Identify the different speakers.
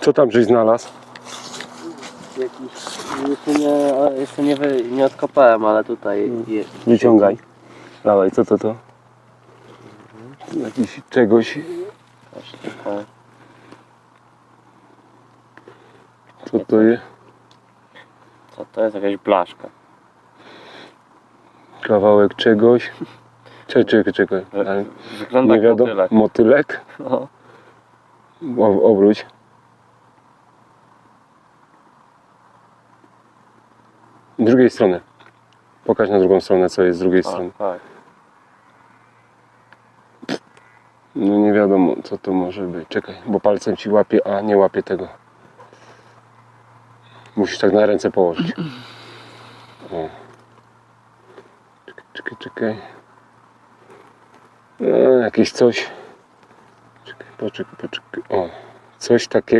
Speaker 1: Co tam żeś znalazł?
Speaker 2: Jakiś, jeszcze nie, jeszcze nie, wy, nie odkopałem, ale tutaj jest.
Speaker 1: Wyciągaj. Dawaj, co to to? Jakiś czegoś,
Speaker 2: taką,
Speaker 1: co to jest?
Speaker 2: co to jest? Jakaś blaszka.
Speaker 1: Kawałek czegoś. Czekaj, czekaj, czekaj. Ale
Speaker 2: Wygląda
Speaker 1: Nie
Speaker 2: jak
Speaker 1: wiadomo.
Speaker 2: motylek.
Speaker 1: Motylek?
Speaker 2: No.
Speaker 1: O, obróć. Drugiej strony. Pokaż na drugą stronę, co jest z drugiej
Speaker 2: A,
Speaker 1: strony.
Speaker 2: tak.
Speaker 1: No nie wiadomo, co to może być. Czekaj, bo palcem ci łapie, a nie łapie tego. Musisz tak na ręce położyć. O. Czekaj, czekaj, czekaj. No, jakieś coś. Czekaj, poczekaj, poczekaj. O, coś takiego.